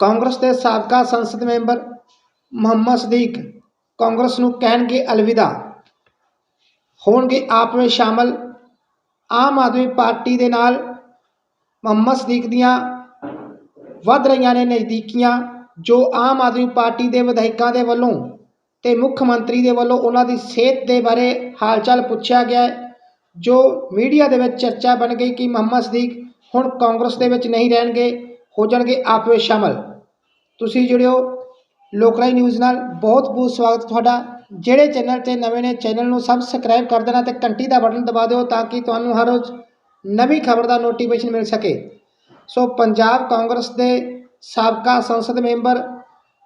ਕਾਂਗਰਸ ਦੇ ਸਾਬਕਾ ਸੰਸਦ ਮੈਂਬਰ ਮੁਹੰਮਦ ਸਦੀਕ ਕਾਂਗਰਸ ਨੂੰ ਕਹਿਣਗੇ ਅਲਵਿਦਾ। ਹੋਣਗੇ ਆਪ ਵਿੱਚ ਸ਼ਾਮਲ ਆਮ ਆਦਮੀ ਪਾਰਟੀ ਦੇ ਨਾਲ ਮੁਹੰਮਦ ਸਦੀਕ ਦੀਆਂ ਵੱਧ ਰਹੀਆਂ ਨੇ ਨਜ਼ਦੀਕੀਆਂ, ਜੋ ਆਮ ਆਦਮੀ ਪਾਰਟੀ ਦੇ ਵਿਧਾਇਕਾਂ ਦੇ ਵੱਲੋਂ ਤੇ ਮੁੱਖ ਮੰਤਰੀ ਦੇ ਵੱਲੋਂ ਉਹਨਾਂ ਦੀ ਸਿਹਤ ਦੇ ਬਾਰੇ ਹਾਲਚਾਲ ਪੁੱਛਿਆ ਗਿਆ ਜੋ ਮੀਡੀਆ ਦੇ ਵਿੱਚ ਚਰਚਾ ਬਣ ਗਈ ਕਿ ਮੁਹੰਮਦ ਸਦੀਕ ਹੁਣ ਕਾਂਗਰਸ ਦੇ ਵਿੱਚ ਨਹੀਂ ਰਹਿਣਗੇ। ਹੋ ਜਾਣਗੇ ਆਪ ਵਿੱਚ ਸ਼ਾਮਲ। ਤੁਸੀਂ ਜੁੜਿਓ ਲੋਕਰਾਈ ਨਿਊਜ਼ ਨਾਲ। ਬਹੁਤ ਬਹੁਤ ਸਵਾਗਤ ਤੁਹਾਡਾ। ਜਿਹੜੇ ਚੈਨਲ ਤੇ ਨਵੇਂ ਨੇ, ਚੈਨਲ ਨੂੰ ਸਬਸਕ੍ਰਾਈਬ ਕਰ ਦੇਣਾ ਤੇ ਘੰਟੀ ਦਾ ਬਟਨ ਦਬਾ ਦਿਓ ਤਾਂ ਕਿ ਤੁਹਾਨੂੰ ਹਰ ਰੋਜ਼ ਨਵੀਂ ਖਬਰ ਦਾ ਨੋਟੀਫਿਕੇਸ਼ਨ ਮਿਲ ਸਕੇ। ਸੋ ਪੰਜਾਬ ਕਾਂਗਰਸ ਦੇ ਸਾਬਕਾ ਸੰਸਦ ਮੈਂਬਰ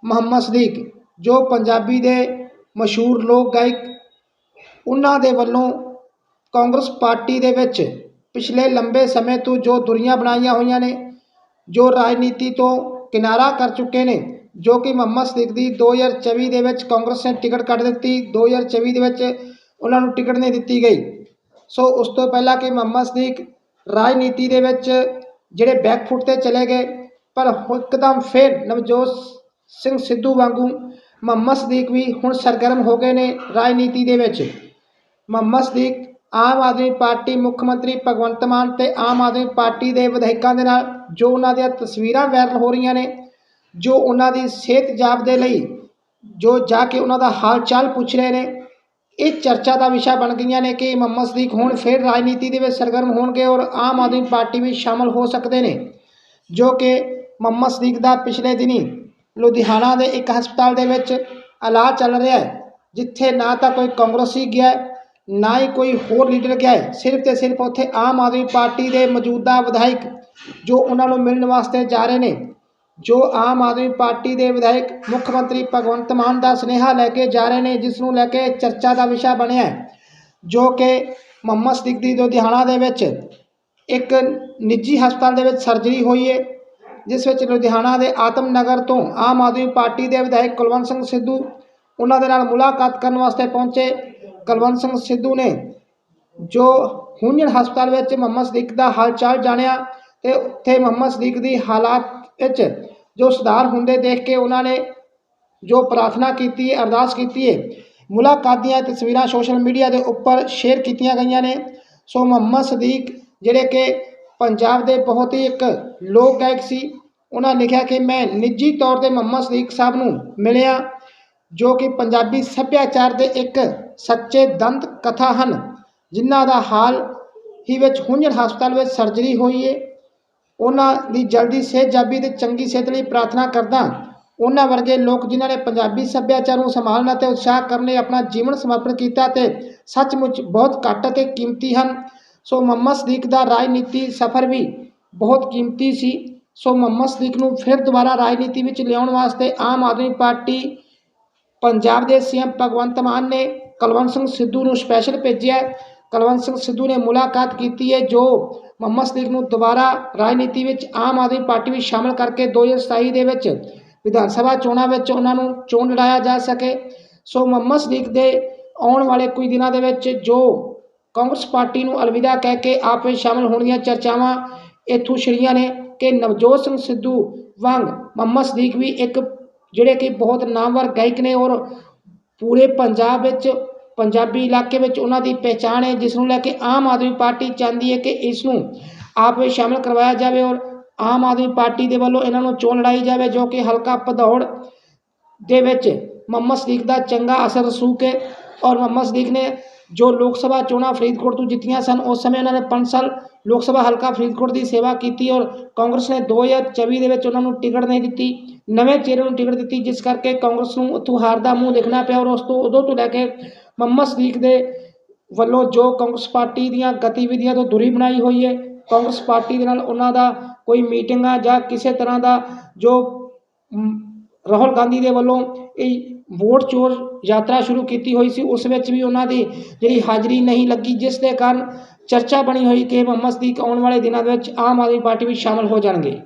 ਮੁਹੰਮਦ ਸਦੀਕ, ਜੋ ਪੰਜਾਬੀ ਦੇ ਮਸ਼ਹੂਰ ਲੋਕ ਗਾਇਕ, ਉਹਨਾਂ ਦੇ ਵੱਲੋਂ ਕਾਂਗਰਸ ਪਾਰਟੀ ਦੇ ਵਿੱਚ ਪਿਛਲੇ ਲੰਬੇ ਸਮੇਂ ਤੋਂ ਜੋ ਦੁਰੀਆਂ ਬਣਾਈਆਂ ਹੋਈਆਂ ਨੇ ਜੋ ਰਾਜਨੀਤੀ ਤੋਂ ਕਿਨਾਰਾ ਕਰ ਚੁੱਕੇ ਨੇ, ਜੋ ਕਿ ਮੁਹੰਮਦ ਸਦੀਕ ਦੀ 2024 ਦੇ ਵਿੱਚ ਕਾਂਗਰਸ ਨੇ ਟਿਕਟ ਕੱਢ ਦਿੱਤੀ 2024 ਦੇ ਵਿੱਚ ਉਹਨਾਂ ਨੂੰ ਟਿਕਟ ਨਹੀਂ ਦਿੱਤੀ ਗਈ। ਸੋ ਉਸ ਤੋਂ ਪਹਿਲਾਂ ਕਿ ਮੁਹੰਮਦ ਸਦੀਕ ਰਾਜਨੀਤੀ ਦੇ ਵਿੱਚ ਜਿਹੜੇ ਬੈਕਫੁੱਟ ਤੇ ਚਲੇ ਗਏ, ਪਰ ਇੱਕਦਮ ਫਿਰ ਨਵਜੋਤ ਸਿੰਘ ਸਿੱਧੂ ਵਾਂਗੂ ਮੁਹੰਮਦ ਸਦੀਕ ਵੀ ਹੁਣ ਸਰਗਰਮ ਹੋ ਗਏ ਨੇ ਰਾਜਨੀਤੀ ਦੇ ਵਿੱਚ। ਮੁਹੰਮਦ ਸਦੀਕ ਆਮ ਆਦਮੀ ਪਾਰਟੀ ਮੁੱਖ ਮੰਤਰੀ ਭਗਵੰਤ ਮਾਨ ਤੇ ਆਮ ਆਦਮੀ ਪਾਰਟੀ ਦੇ ਵਿਧਾਇਕਾਂ ਦੇ ਨਾਲ ਜੋ ਉਹਨਾਂ ਦੀਆਂ ਤਸਵੀਰਾਂ ਵਾਇਰਲ ਹੋ ਰਹੀਆਂ ਨੇ, ਜੋ ਉਹਨਾਂ ਦੀ ਸਿਹਤ ਜਾਬ ਦੇ ਲਈ, ਜੋ ਜਾ ਕੇ ਉਹਨਾਂ ਦਾ ਹਾਲ ਚਾਲ ਪੁੱਛ ਰਹੇ ਨੇ, ਇਹ ਚਰਚਾ ਦਾ ਵਿਸ਼ਾ ਬਣ ਗਈਆਂ ਨੇ ਕਿ ਮੁਹੰਮਦ ਸਦੀਕ ਹੁਣ ਫਿਰ ਰਾਜਨੀਤੀ ਦੇ ਵਿੱਚ ਸਰਗਰਮ ਹੋਣਗੇ ਔਰ ਆਮ ਆਦਮੀ ਪਾਰਟੀ ਵਿੱਚ ਸ਼ਾਮਲ ਹੋ ਸਕਦੇ ਨੇ, ਜੋ ਕਿ ਮੁਹੰਮਦ ਸਦੀਕ ਦਾ ਪਿਛਲੇ ਦਿਨੀ ਲੁਧਿਆਣਾ ਦੇ ਇੱਕ ਹਸਪਤਾਲ ਦੇ ਵਿੱਚ ਇਲਾਜ ਚੱਲ ਰਿਹਾ ਹੈ, ਜਿੱਥੇ ਨਾ ਤਾਂ ਕੋਈ ਕਾਂਗਰਸੀ ਗਿਆ ਨਾ ਹੀ ਕੋਈ ਹੋਰ ਲੀਡਰ ਗਿਆ ਹੈ। ਸਿਰਫ ਤੇ ਸਿਰਫ ਉੱਥੇ ਆਮ ਆਦਮੀ ਪਾਰਟੀ ਦੇ ਮੌਜੂਦਾ ਵਿਧਾਇਕ ਜੋ ਉਹਨਾਂ ਨੂੰ ਮਿਲਣ ਵਾਸਤੇ ਜਾ ਰਹੇ ਨੇ, ਜੋ ਆਮ ਆਦਮੀ ਪਾਰਟੀ ਦੇ ਵਿਧਾਇਕ, ਮੁੱਖ ਮੰਤਰੀ ਭਗਵੰਤ ਮਾਨ ਦਾ ਸੁਨੇਹਾ ਲੈ ਕੇ ਜਾ ਰਹੇ ਨੇ, ਜਿਸ ਨੂੰ ਲੈ ਕੇ ਚਰਚਾ ਦਾ ਵਿਸ਼ਾ ਬਣਿਆ ਹੈ, ਜੋ ਕਿ ਮੁਹੰਮਦ ਸਦੀਕ ਦੀ ਲੁਧਿਆਣਾ ਦੇ ਵਿੱਚ ਇੱਕ ਨਿੱਜੀ ਹਸਪਤਾਲ ਦੇ ਵਿੱਚ ਸਰਜਰੀ ਹੋਈ ਹੈ, ਜਿਸ ਵਿੱਚ ਲੁਧਿਆਣਾ ਦੇ ਆਤਮ ਨਗਰ ਤੋਂ ਆਮ ਆਦਮੀ ਪਾਰਟੀ ਦੇ ਵਿਧਾਇਕ ਕੁਲਵੰਤ ਸਿੰਘ ਸਿੱਧੂ ਉਹਨਾਂ ਦੇ ਨਾਲ ਮੁਲਾਕਾਤ ਕਰਨ ਵਾਸਤੇ ਪਹੁੰਚੇ। ਕੁਲਵੰਤ ਸਿੰਘ ਸਿੱਧੂ ਨੇ, ਜੋ ਹੁੰਜਣ ਹਸਪਤਾਲ ਵਿੱਚ ਮੁਹੰਮਦ ਸਦੀਕ ਦਾ ਹਾਲ ਚਾਲ ਜਾਣਿਆ ਤੇ ਉੱਥੇ ਮੁਹੰਮਦ ਸਦੀਕ ਦੀ ਹਾਲਾਤ ਵਿੱਚ ਜੋ ਸੁਧਾਰ ਹੁੰਦੇ ਦੇਖ ਕੇ ਉਹਨਾਂ ਨੇ ਜੋ ਪ੍ਰਾਰਥਨਾ ਕੀਤੀ ਹੈ ਅਰਦਾਸ ਕੀਤੀ ਹੈ, ਮੁਲਾਕਾਤ ਦੀਆਂ ਤਸਵੀਰਾਂ ਸੋਸ਼ਲ ਮੀਡੀਆ ਦੇ ਉੱਪਰ ਸ਼ੇਅਰ ਕੀਤੀਆਂ ਗਈਆਂ ਨੇ। ਸੋ ਮੁਹੰਮਦ ਸਦੀਕ ਜਿਹੜੇ ਕਿ ਪੰਜਾਬ ਦੇ ਬਹੁਤ ਹੀ ਇੱਕ ਲੋਕ ਗਾਇਕ ਸੀ, ਉਹਨਾਂ ਲਿਖਿਆ ਕਿ ਮੈਂ ਨਿੱਜੀ ਤੌਰ ਤੇ ਮੁਹੰਮਦ ਸਦੀਕ ਸਾਹਿਬ ਨੂੰ ਮਿਲਿਆ। ਜੋ ਕਿ ਪੰਜਾਬੀ ਸੱਭਿਆਚਾਰ ਦੇ ਇੱਕ ਸੱਚੇ ਦੰਤ ਕਥਾ ਹਨ, ਜਿਨ੍ਹਾਂ ਦਾ ਹਾਲ ਹੀ ਵਿੱਚ ਹੁੰਜਣ ਹਸਪਤਾਲ ਵਿੱਚ ਸਰਜਰੀ ਹੋਈ ਹੈ ਉਹਨਾਂ ਦੀ ਜਲਦੀ ਸਿਹਤਯਾਬੀ ਤੇ ਚੰਗੀ ਸਿਹਤ ਲਈ ਪ੍ਰਾਰਥਨਾ ਕਰਦਾ ਉਹਨਾਂ ਵਰਗੇ ਲੋਕ ਜਿਨ੍ਹਾਂ ਨੇ ਪੰਜਾਬੀ ਸੱਭਿਆਚਾਰ ਨੂੰ ਸੰਭਾਲਣ ਅਤੇ ਉਤਸ਼ਾਹ ਕਰਨ ਲਈ ਆਪਣਾ ਜੀਵਨ ਸਮਰਪਣ ਕੀਤਾ ਤੇ ਸੱਚਮੁੱਚ ਬਹੁਤ ਘੱਟ ਅਤੇ ਕੀਮਤੀ ਹਨ। ਸੋ ਮੁਹੰਮਦ ਸਦੀਕ ਦਾ ਰਾਜਨੀਤੀ ਸਫ਼ਰ ਵੀ ਬਹੁਤ ਕੀਮਤੀ ਸੀ। ਸੋ ਮੁਹੰਮਦ ਸਦੀਕ ਨੂੰ ਫਿਰ ਦੁਬਾਰਾ ਰਾਜਨੀਤੀ ਵਿੱਚ ਲਿਆਉਣ ਵਾਸਤੇ ਆਮ ਆਦਮੀ ਪਾਰਟੀ ਪੰਜਾਬ ਦੇ ਸੀਐਮ ਭਗਵੰਤ ਮਾਨ ਨੇ ਕੁਲਵੰਤ ਸਿੰਘ ਸਿੱਧੂ ਨੂੰ ਸਪੈਸ਼ਲ ਭੇਜਿਆ ਹੈ। ਕੁਲਵੰਤ ਸਿੰਘ ਸਿੱਧੂ ਨੇ ਮੁਲਾਕਾਤ ਕੀਤੀ ਹੈ, ਜੋ ਮੁਹੰਮਦ ਸਦੀਕ ਨੂੰ ਦੁਬਾਰਾ ਰਾਜਨੀਤੀ ਵਿੱਚ ਆਮ ਆਦਮੀ ਪਾਰਟੀ ਵਿੱਚ ਸ਼ਾਮਲ ਕਰਕੇ 2027 ਦੇ ਵਿੱਚ ਵਿਧਾਨ ਸਭਾ ਚੋਣਾਂ ਵਿੱਚ ਉਹਨਾਂ ਨੂੰ ਚੋਣ ਲੜਾਇਆ ਜਾ ਸਕੇ ਸੋ ਮੁਹੰਮਦ ਸਦੀਕ ਦੇ ਆਉਣ ਵਾਲੇ ਕੁਝ ਦਿਨਾਂ ਦੇ ਵਿੱਚ ਜੋ ਕਾਂਗਰਸ ਪਾਰਟੀ ਨੂੰ ਅਲਵਿਦਾ ਕਹਿ ਕੇ ਆਪ ਵਿੱਚ ਸ਼ਾਮਲ ਹੋਣ ਦੀਆਂ ਚਰਚਾਵਾਂ ਇੱਥੋਂ ਛਿੜੀਆਂ ਨੇ ਕਿ ਨਵਜੋਤ ਸਿੰਘ ਸਿੱਧੂ ਵਾਂਗ ਮੁਹੰਮਦ ਸਦੀਕ ਵੀ ਇੱਕ ਜਿਹੜੇ ਕਿ ਬਹੁਤ ਨਾਮਵਰ ਗਾਇਕ ਨੇ ਔਰ ਪੂਰੇ ਪੰਜਾਬ ਵਿੱਚ, ਪੰਜਾਬੀ ਇਲਾਕੇ ਵਿੱਚ ਉਹਨਾਂ ਦੀ ਪਹਿਚਾਣ ਹੈ, ਜਿਸ ਨੂੰ ਲੈ ਕੇ ਆਮ ਆਦਮੀ ਪਾਰਟੀ ਚਾਹੁੰਦੀ ਹੈ ਕਿ ਇਸ ਨੂੰ ਆਪ ਵਿੱਚ ਸ਼ਾਮਲ ਕਰਵਾਇਆ ਜਾਵੇ ਔਰ ਆਮ ਆਦਮੀ ਪਾਰਟੀ ਦੇ ਵੱਲੋਂ ਇਹਨਾਂ ਨੂੰ ਚੋਣ ਲੜਾਈ ਜਾਵੇ, ਜੋ ਕਿ ਹਲਕਾ ਭਦੌੜ ਦੇ ਵਿੱਚ ਮੁਹੰਮਦ ਸਦੀਕ ਦਾ ਚੰਗਾ ਅਸਰ ਰਸੂਖ ਹੈ ਔਰ ਮੁਹੰਮਦ ਸਦੀਕ ਨੇ ਜੋ ਲੋਕ ਸਭਾ ਚੋਣਾਂ ਫਰੀਦਕੋਟ ਤੋਂ ਜਿੱਤੀਆਂ ਸਨ, ਉਸ ਸਮੇਂ ਉਹਨਾਂ ਨੇ 5 ਸਾਲ ਲੋਕ ਸਭਾ ਹਲਕਾ ਫਰੀਦਕੋਟ ਦੀ ਸੇਵਾ ਕੀਤੀ ਔਰ ਕਾਂਗਰਸ ਨੇ 2024 ਦੇ ਵਿੱਚ ਉਹਨਾਂ ਨੂੰ ਟਿਕਟ ਨਹੀਂ ਦਿੱਤੀ। ਨਵੇਂ ਚਿਹਰੇ ਨੂੰ ਟਿਕਟ ਦਿੱਤੀ, ਜਿਸ ਕਰਕੇ ਕਾਂਗਰਸ ਨੂੰ ਉੱਥੋਂ ਹਾਰ ਦਾ ਮੂੰਹ ਦੇਖਣਾ ਪਿਆ ਔਰ ਉਸ ਤੋਂ ਉਦੋਂ ਤੋਂ ਲੈ ਕੇ ਮੁਹੰਮਦ ਸਦੀਕ ਦੇ ਵੱਲੋਂ ਜੋ ਕਾਂਗਰਸ ਪਾਰਟੀ ਦੀਆਂ ਗਤੀਵਿਧੀਆਂ ਤੋਂ ਦੂਰੀ ਬਣਾਈ ਹੋਈ ਹੈ, ਕਾਂਗਰਸ ਪਾਰਟੀ ਦੇ ਨਾਲ ਉਹਨਾਂ ਦਾ ਕੋਈ ਮੀਟਿੰਗਾਂ ਜਾਂ ਕਿਸੇ ਤਰ੍ਹਾਂ ਦਾ ਜੋ ਰਾਹੁਲ ਗਾਂਧੀ ਦੇ ਵੱਲੋਂ ਇਹ ਵੋਟ ਚੋਰ ਯਾਤਰਾ ਸ਼ੁਰੂ ਕੀਤੀ ਹੋਈ ਸੀ, ਉਸ ਵਿੱਚ ਵੀ ਉਹਨਾਂ ਦੀ ਜਿਹੜੀ ਹਾਜ਼ਰੀ ਨਹੀਂ ਲੱਗੀ, ਜਿਸ ਦੇ ਕਾਰਨ ਚਰਚਾ ਬਣੀ ਹੋਈ ਕਿ ਮੁਹੰਮਦ ਸਦੀਕ ਆਉਣ ਵਾਲੇ ਦਿਨਾਂ ਦੇ ਵਿੱਚ ਆਮ ਆਦਮੀ ਪਾਰਟੀ ਵਿੱਚ ਸ਼ਾਮਲ ਹੋ ਜਾਣਗੇ।